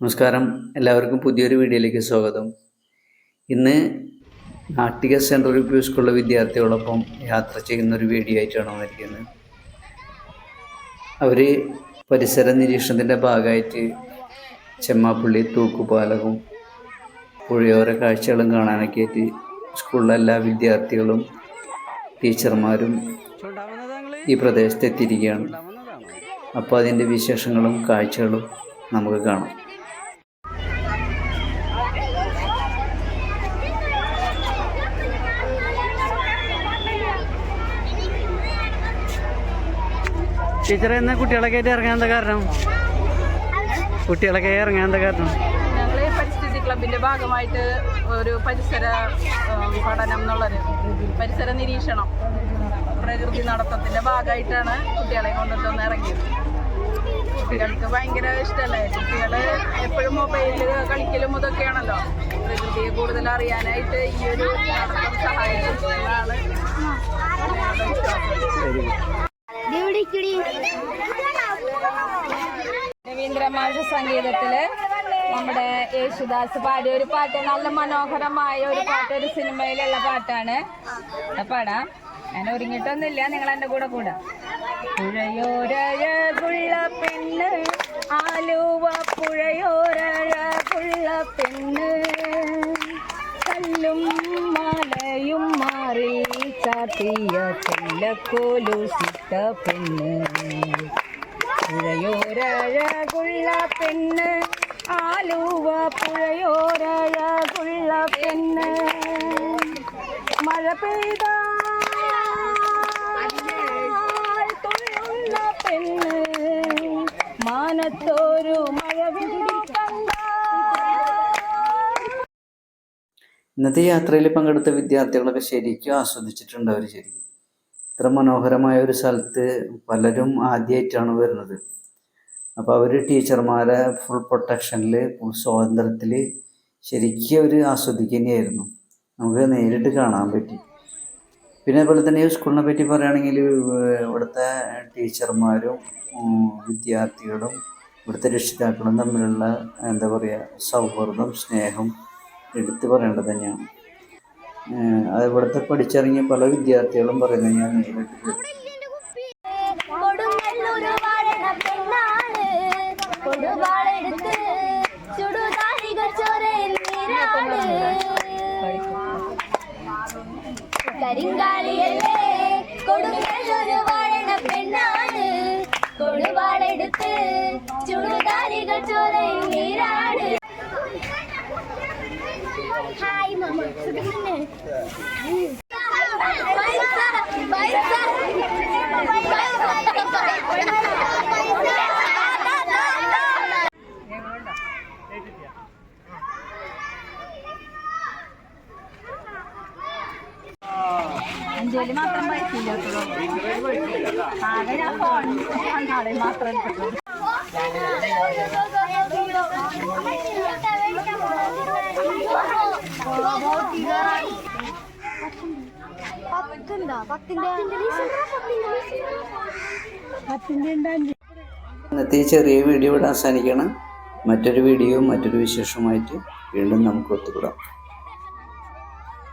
നമസ്കാരം. എല്ലാവർക്കും പുതിയൊരു വീഡിയോയിലേക്ക് സ്വാഗതം. ഇന്ന് നാട്ടിക സെൻട്രൽ യു പി സ്കൂളിലെ വിദ്യാർത്ഥികളോടൊപ്പം യാത്ര ചെയ്യുന്ന ഒരു വീഡിയോ ആയിട്ടാണ് വന്നിരിക്കുന്നത്. അവർ പരിസര നിരീക്ഷണത്തിന്റെ ഭാഗമായിട്ട് ചെമ്മാപ്പള്ളി തൂക്കുപാലകവും പുഴയോര കാഴ്ചകളും കാണാനൊക്കെ ആയിട്ട് സ്കൂളിലെ എല്ലാ വിദ്യാർത്ഥികളും ടീച്ചർമാരും ഈ പ്രദേശത്ത് എത്തിയിരിക്കുകയാണ് അപ്പോൾ അതിന്റെ വിശേഷങ്ങളും കാഴ്ചകളും നമുക്ക് കാണാം. ടീച്ചറെ എന്നാ കുട്ടികളൊക്കെ ആയിട്ട് ഇറങ്ങാൻ എന്താ കാരണം? കുട്ടികളൊക്കെ ഇറങ്ങാൻ എന്താ കാരണം? പരിസ്ഥിതി ക്ലബിന്റെ ഭാഗമായിട്ട് ഒരു പരിസര പഠനം എന്നുള്ളൊരു പരിസര നിരീക്ഷണം പ്രകൃതി നടത്തത്തിന്റെ ഭാഗമായിട്ടാണ് കുട്ടികളെ കൊണ്ടിട്ടൊന്ന് ഇറങ്ങിയത്. കുട്ടികൾക്ക് ഭയങ്കര ഇഷ്ടമല്ലേ കുട്ടികൾ എപ്പോഴും മൊബൈലിൽ കളിക്കലും ഇതൊക്കെയാണല്ലോ. പ്രകൃതിയെ കൂടുതൽ അറിയാനായിട്ട് ഈ ഒരു നടത്തം സഹായിക്കുന്നതാണ് രവീന്ദ്രമാഷ സംഗീതത്തിൽ നമ്മുടെ യേശുദാസ് പാടിയ ഒരു പാട്ട് നല്ല മനോഹരമായ ഒരു പാട്ട് ഒരു സിനിമയിലുള്ള പാട്ടാണ്. പാടാ. ഞാൻ ഒരുങ്ങിട്ടൊന്നുമില്ല നിങ്ങൾ എന്റെ കൂടെ കൂടാ. പുഴയോരഴകുള്ള പെണ്ണ് ആലുവ പുഴയോരഴകുള്ള ചാത്തിയ സിത്ത പെണ്ണ്. പുഴയോരഴകുള്ള പെണ്ണ്. ആലുവ പുഴയോരഴകുള്ള പെണ്ണ്. മഴ പെയ്ത പെണ്ണ്. മാനത്തോരു ഇന്നത്തെ യാത്രയിൽ പങ്കെടുത്ത വിദ്യാർത്ഥികളൊക്കെ ശരിക്കും ആസ്വദിച്ചിട്ടുണ്ട് അവർ ശരിക്കും. ഇത്ര മനോഹരമായ ഒരു സ്ഥലത്ത് പലരും ആദ്യമായിട്ടാണ് വരുന്നത്. അപ്പോൾ അവർ ടീച്ചർമാരെ ഫുൾ പ്രൊട്ടക്ഷനിൽ ഫുൾ സ്വാതന്ത്ര്യത്തിൽ ശരിക്കും അവർ ആസ്വദിക്കുന്നതായിരുന്നു നമുക്ക് നേരിട്ട് കാണാൻ പറ്റി. പിന്നെ അതുപോലെ തന്നെ സ്കൂളിനെ പറ്റി പറയുകയാണെങ്കിൽ ഇവിടുത്തെ ടീച്ചർമാരും വിദ്യാർത്ഥികളും ഇവിടുത്തെ രക്ഷിതാക്കളും തമ്മിലുള്ള എന്താ പറയുക സൗഹൃദം സ്നേഹം എടുത്തു പറയേണ്ടത് തന്നെയാണ്. അതിവിടുത്തെ പഠിച്ചിറങ്ങിയ പല വിദ്യാർത്ഥികളും പറയുന്നത് ഞാൻ നേരിട്ട് ചോരയിൽ അഞ്ചേൽ മാത്രം പൈസ ഇല്ലാത്തതോ ആകെ ഞാൻ ഫോൺ മാത്രം ഇന്നത്തെ ചെറിയ വീഡിയോ ഇവിടെ അവസാനിക്കണം. മറ്റൊരു വീഡിയോ മറ്റൊരു വിശേഷമായിട്ട് വീണ്ടും നമുക്ക് ഒത്തുകൂടാം.